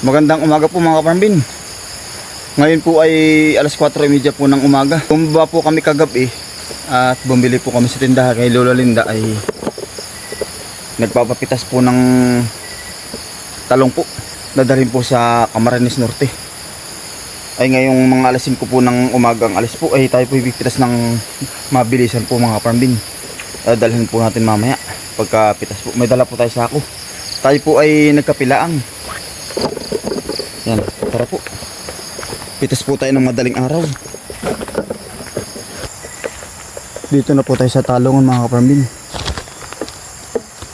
Magandang umaga po mga kaparambin. Ngayon po ay alas 4.30 po ng umaga. Bumaba po kami kagabi at bumili po kami sa tindahan kay Lola Linda ay nagpapapitas po ng talong po. Dadalhin po sa Camarines Norte. Ay ngayong mga alas 5 po ng umagang alis po ay tayo po ipipitas ng mabilisan po mga kaparambin. Dadalhin po natin mamaya pagkapitas po. May dala po tayo sa ako. Tayo po ay nagkapilaang. Yan, tara po. Pitas po tayo ng madaling araw. Dito na po tayo sa talongan mga kaparambin.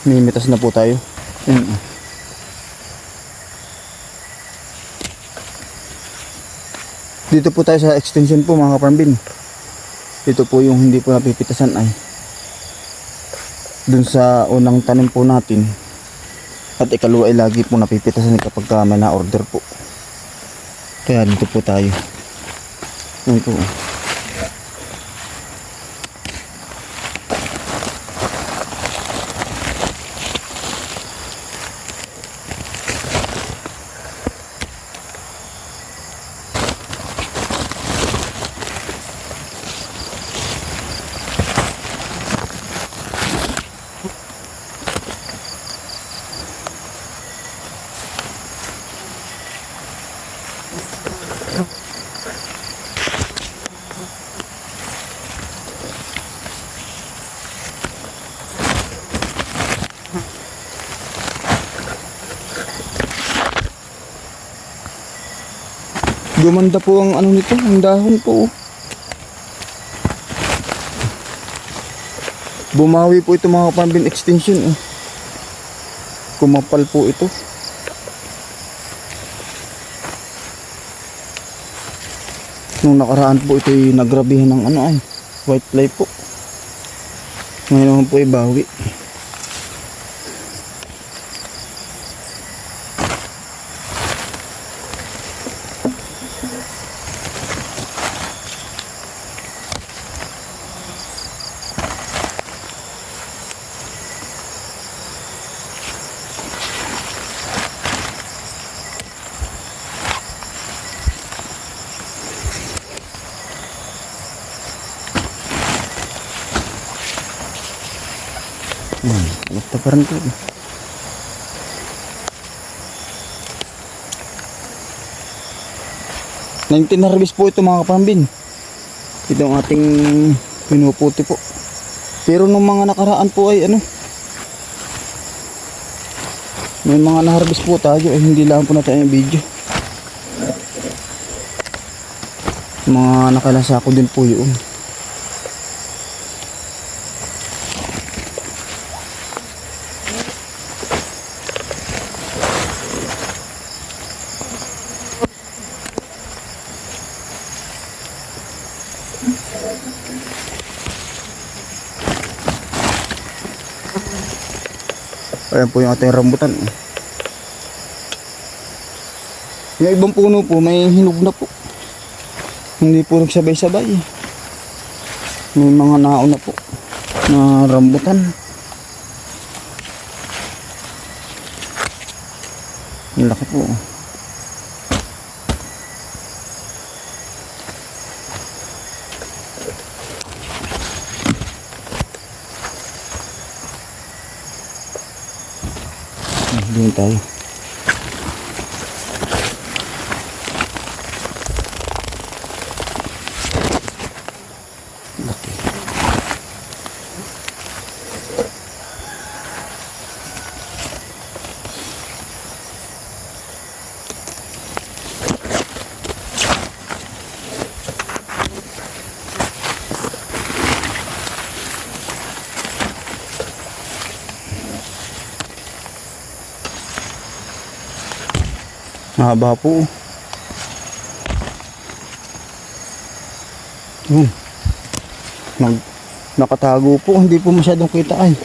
Mimitas na po tayo. Yan. oh. Dito po tayo sa extension po mga kaparambin. Dito po yung hindi po napipitasan ay dun sa unang tanim po natin at ikalawa ay lagi po napipitasan kapag ka may na-order po. Kaya dito po tayo. Yan po. Gumanda po ang ano nito, ang dahon po. oh. Bumawi po ito mga kapambin extension. Oh. Kumapal po ito. Nung nakaraan po ito ay nagrabihan ng ano ay white fly po. Ngayon po ay bawi. Rin po. Nineteen harvest po ito mga kapambin. Ito ang ating pinuputi po. Pero nung mga nakaraan po ay ano, may mga na-harvest po tayo ay hindi lang po natin yung video. Mga nakalasa ko din po yun. Ayan po yung ating rambutan. Yung ibang puno po may hinog na po. Hindi po nagsabay-sabay. May mga nauna po na rambutan. Ang laki po. Doon tayo. Mahaba po. Yun. Nag, nakatago po. Hindi po masyadong kita ay.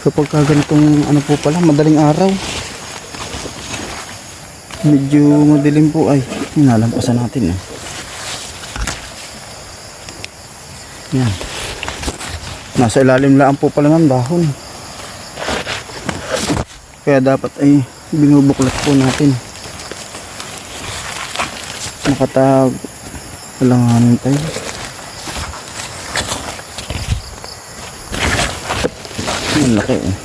Kapag ka ganitong ano po pala, madaling araw. Medyo madilim po ay. Nalampasan natin. Eh. Yan. Nasa ilalim lang po pala ng dahon. Kaya dapat ay binubuklat po natin. Nakatag. Alanganin tayo. Ang laki eh.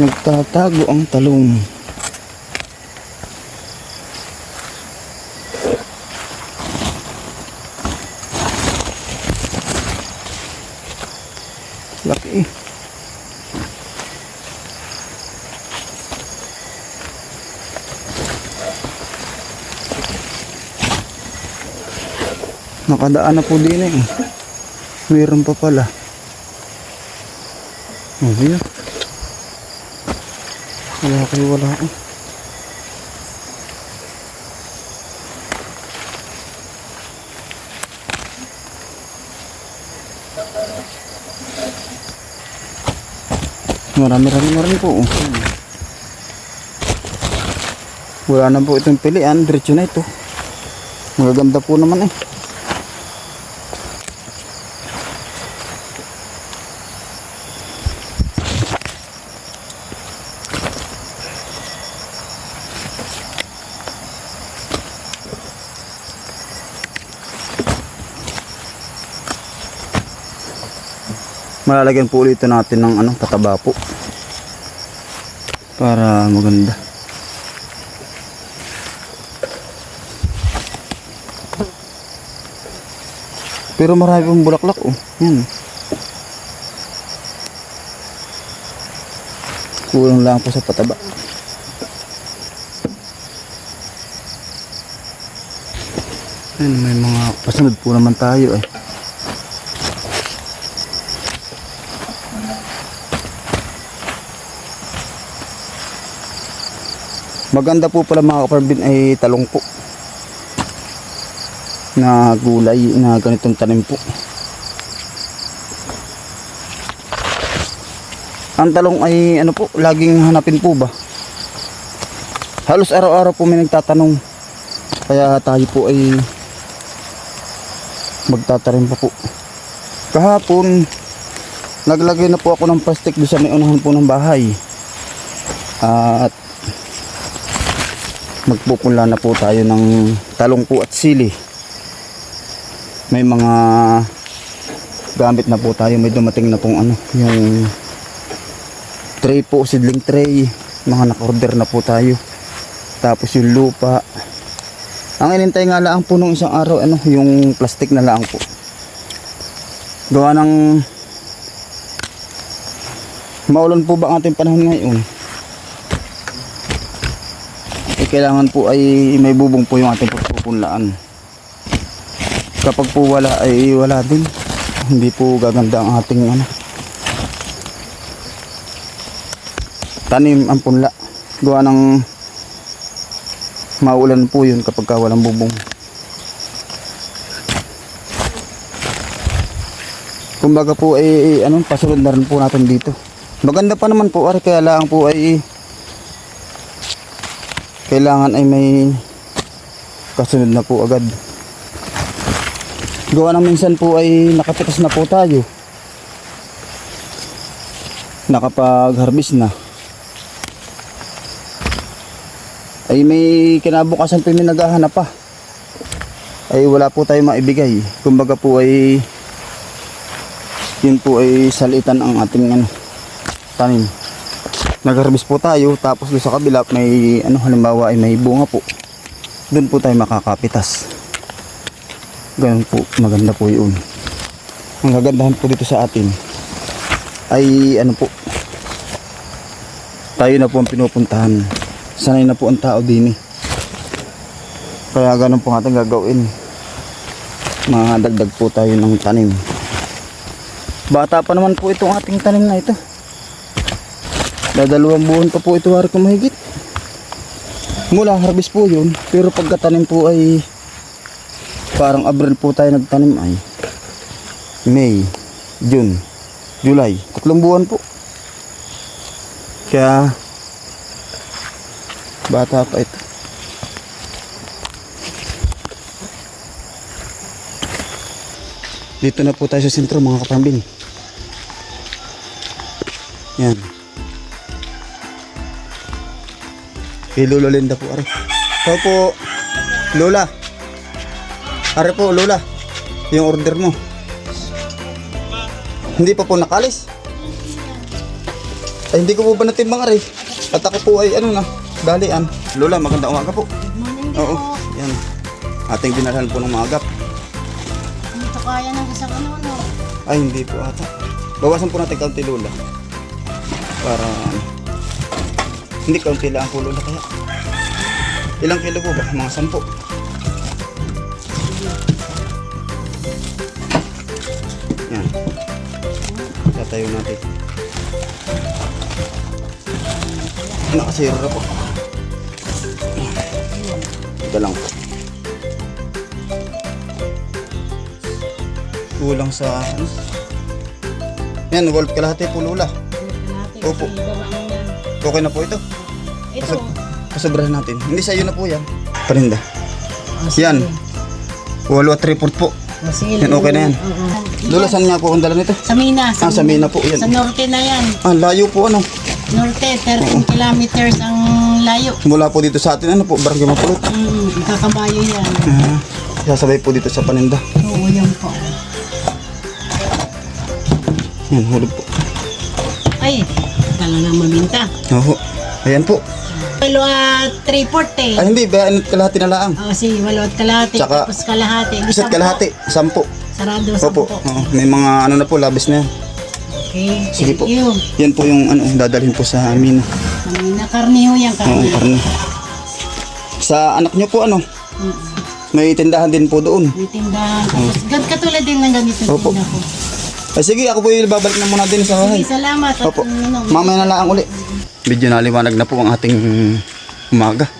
Nagtatago ang talong. Laki eh. Nakadaan na po din eh. Meron pa pala. Oh, yun. Wala kayo wala eh. Marami rami rin po. oh. Wala na po itong pilian. Diretso na ito. Magaganda po naman eh. Malalagyan po ulit natin ng ano, pataba po. Para maganda. Pero marami pong bulaklak oh. Yan. Kulang lang po sa pataba. Ayun, may mga pasunod po naman tayo eh. Maganda po pala mga kaparbin ay talong po. Na gulay na ganitong tanim po. Ang talong ay ano po, laging hanapin po ba? Halos araw-araw po may nagtatanong. Kaya tayo po ay magtatanim pa po. Kahapon, naglagay na po ako ng plastic doon sa may unahan po ng bahay. At magpupula na po tayo ng talong po at sili. May mga gamit na po tayo may dumating na pong ano yung tray po seedling tray. Mga naka-order na po tayo. Tapos yung lupa. Ang inintay nga lang po nung isang araw ano yung plastic na lang po. Gawa ng maulan po ba ang ating panahon ngayon kailangan po ay may bubong po yung ating pagpupunlaan. Kapag po wala ay wala din. Hindi po gaganda ang ating ano. Tanim ang punla. Gawa ng maulan po yun kapag ka walang bubong. Kumbaga po ay ano, pasunod na rin po natin dito. Maganda pa naman po, ari kaya lang po ay kailangan ay may kasunod na po agad. Gawa ng minsan po ay nakapitas na po tayo. Nakapag harvest na. Ay may kinabukasan po may naghahanap pa. Ay wala po tayo maibigay. Kumbaga po ay yun po ay salitan ang ating ano, tanim nag-harvest po tayo tapos doon sa kabila may ano halimbawa ay may bunga po. Doon po tayo makakapitas. Ganun po maganda po yun. Ang kagandahan po dito sa atin ay ano po tayo na po ang pinupuntahan. Sanay na po ang tao din eh. Kaya ganun po ating gagawin. Mga dagdag po tayo ng tanim. Bata pa naman po itong ating tanim na ito Dadalawang buwan pa po ito hari mahigit. Mula harvest po yun. Pero pagkatanim po ay parang Abril po tayo nagtanim ay May, June, July. Tatlong buwan po. Kaya bata pa ito. Dito na po tayo sa sentro mga kapambin. Yan. Kay Lola Linda po, are. Ikaw po, Lola. Are po, Lola. Yung order mo. Hindi pa po nakalis. Ay, hindi ko po ba natimbang, are. At ako po ay, ano na, dalian. Lola, maganda umaga po. Morning Oo, po. yan. Ating dinalhan po ng maagap. Hindi to kaya ng isang ano, no? Ay, hindi po ata. Bawasan po natin kaunti lula. Para ano. Hindi kaunti lang po lula kaya. Ilang kilo po ba? Mga sampo. Yan. Tatayo natin. Nakasira po. Ito lang po. Kulang sa ano. Yan, wolf kalahati po lula. Opo. Okay na po ito. Ito. Kasobrahan natin. Hindi sa iyo na po yan. Parinda. Sige. Yan. Walo at report po. Oh, sige. Yan, okay na yan. Oo. Lula, saan nga po ang dala nito? Sa Mina. Ah, sa Mina po, yan. Sa norte na yan. Ah, layo po ano. Norte, 13 kilometers ang layo. Mula po dito sa atin, ano po, Barangay Mapulot. Mm, kakabayo yan. Ah, sasabay po dito sa paninda. Oo, yan po. Yan, hulog po. Ay, talaga mabinta. Oo. Ayan po. Walo at 340. Ay, hindi. Bayan at kalahati na laang. Oo, si walo at kalahati. Tsaka- tapos kalahati. Di Isa't sampo. kalahati. Sampo. Sarado Opo. sampo. Oo, may mga ano na po, labis na yan. Okay, Sige thank po. you. Yan po yung ano, dadalhin po sa amin. Sa Mina, karniho yan, Oo, karne. Sa anak nyo po, ano, Mm. may tindahan din po doon. May tindahan. Tapos, gan katulad din ng ganito. Opo. ko. Ay, sige, ako po yung babalik na muna din sa bahay. Sige, salamat. At, Opo. ano, Mamaya na lang uli. Medyo naliwanag na po ang ating umaga.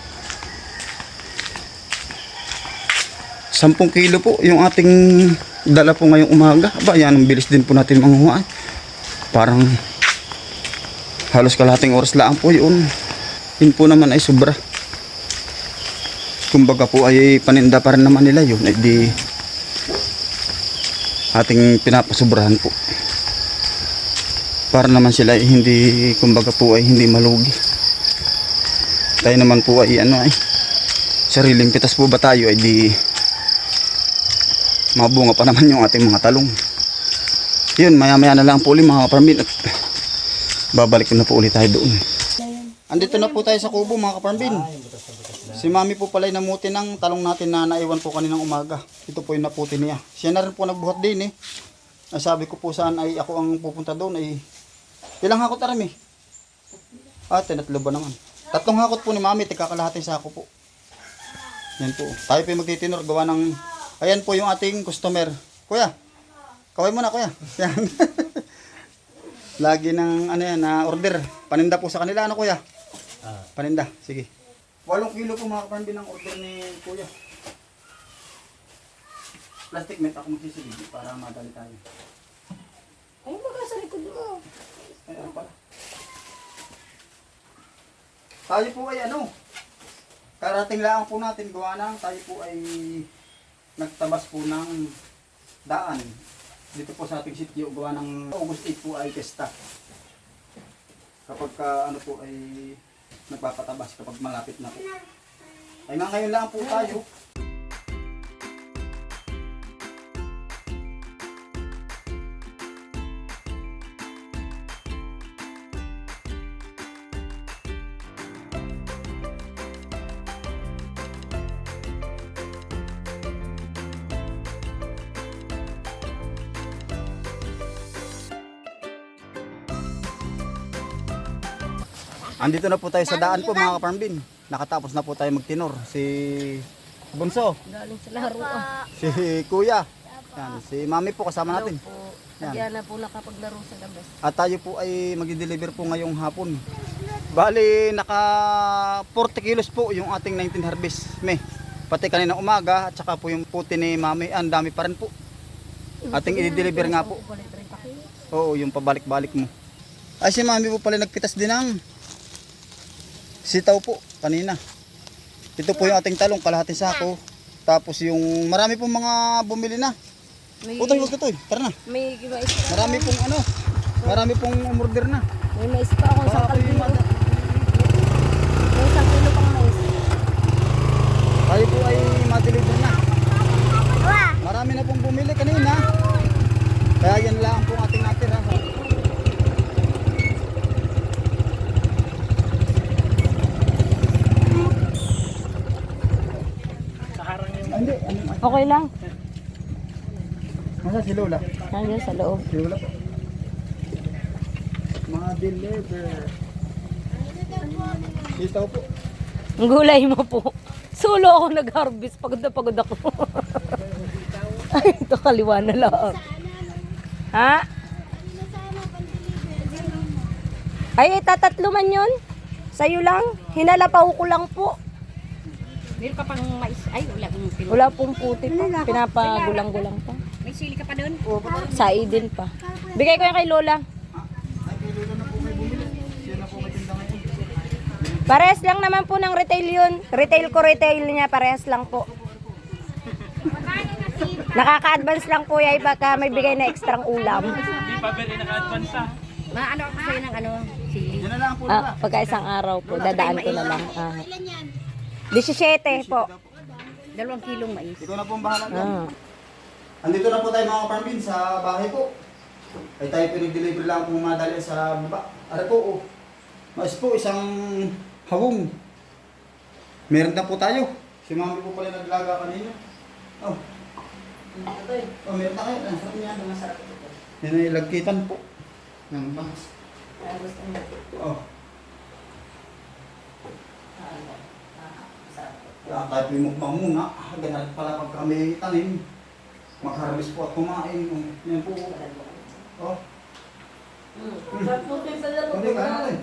10 kilo po yung ating dala po ngayong umaga. Aba, yan ang bilis din po natin manguha. eh. Parang halos kalahating oras lang po yun. Yun po naman ay sobra. Kumbaga po ay paninda pa rin naman nila yun. Ay di ating pinapasubrahan po. Para naman sila ay hindi kumbaga po ay hindi malugi. Tayo naman po ay ano ay sariling pitas po ba tayo ay di mabunga pa naman yung ating mga talong. Yun maya maya na lang po ulit mga kaparmin at babalik na po ulit tayo doon. Andito na po tayo sa kubo mga kaparmin si mami po pala namuti ng talong natin na naiwan po kaninang umaga ito po yung naputi niya siya na rin po nagbuhat din eh ay sabi ko po saan ay ako ang pupunta doon ay ilang hakot arami? Ah, tinatlo ba naman? Tatlong hakot po ni mami, tigkakalahating sako po. Yan po. Tayo po yung magtitinor, gawa ng, ayan po yung ating customer. Kuya, kaway mo na kuya. Yan. Lagi ng, ano yan, na order. Paninda po sa kanila, ano kuya? Paninda, sige. Walong kilo po mga kaparambin ng order ni kuya. Plastic met ako magsisiligi para madali tayo. Ay, baka sa likod mo. Ay, ano pala? Tayo po ay ano? Karating lang po natin gawa ng tayo po ay nagtabas po ng daan. Dito po sa ating sityo gawa ng August 8 po ay testa. Kapag ka, ano po ay nagpapatabas kapag malapit na po. Ay nga ngayon lang po tayo. Andito na po tayo sa daan po mga kaparmbin. Nakatapos na po tayo magtinor. Si Bunso, Galing sa laro. ah. si Kuya, yan, si Mami po kasama natin. Po. Yan. Kaya na po nakapaglaro sa gabi. At tayo po ay magdi-deliver po ngayong hapon. Bali, naka 40 kilos po yung ating 19 harvest. May, pati kanina umaga at saka po yung puti ni Mami, ang dami pa rin po. Ating i-deliver nga po. Oo, yung pabalik-balik mo. Ay, si Mami po pala nagpitas din ng sitaw po kanina. Ito po yung ating talong, kalahating sako. Tapos yung marami pong mga bumili na. May, Utay, huwag ka to eh. Tara na. may iba isa. Marami pong ano. Marami pong umorder na. May mais pa ako kaldero. mada- May isang kilo pang mais. Tayo po ay ma-deliver na. Marami na pong bumili kanina. Kaya yan lang po ating natira. Hindi, ano, Okay lang. nasa si Lola? Nandiyan sa loob. Si Lola po. Ma-deliver. Dito po. Ang gulay mo po. Solo ako nag-harvest. Pagod na pagod ako. Ay, ito kaliwa na lang. Ha? Ay, tatatlo man yun. Sa'yo lang. Hinalapaw ko lang po. Meron ka pang mais. Ay, wala kang pinu. Wala pong puti pa. Pinapagulang-gulang pa. May sili ka pa doon? Sai din pa. Bigay ko yan kay Lola. Parehas lang naman po ng retail yun. Retail ko retail niya, parehas lang po. Nakaka-advance lang po yan, baka may bigay na ekstrang ulam. Maano ako sa'yo ng ano, sili. Ah, pagka isang araw po, dadaan ko na lang. Ah. 17 po. Dalawang kilong mais. Ito na po ang bahala dyan. Ah. Andito na po tayo mga kaparmin sa bahay po. Ay tayo pinag-deliver lang po madali sa baba. Ara po, oh. Mas po, isang hawong. Meron na po tayo. Si mami po pala naglaga kanina. Oh. Oh, meron na kayo. Ang sarap niya. Yan ay lagkitan po. Ng bangs. Oh. Kaya tayo po yung mukbang muna. Ganun pala pag kami tanim. Mag-harvest po at kumain. Oh, Yan po. Oh. Hindi ka natin.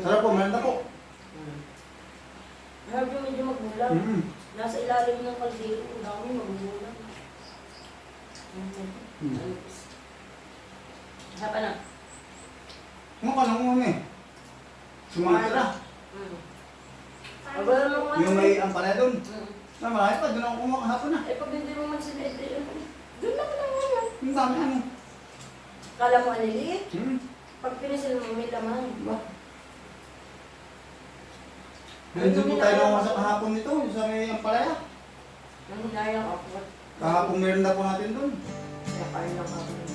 Sarap po, na po. medyo magulang. Mm. Nasa ilalim ng kaldero, ang dami magulang. Mm. Isa pa na. Ano ka nang? Sumatra. Naman. Yung may ampalaya doon. Na marami pa, doon ako kumuha kahapon na. Eh, pag hindi mo man sila, eh, doon lang naman yan. Yung dami ano. Kala mo aniliit? Hmm. Pag pinisil mo, may laman. Hindi po tayo nakuha sa kahapon nito, yung sa may ampalaya. Nanginayang ako. Kahapon meron na po natin doon. Kaya kain lang ako.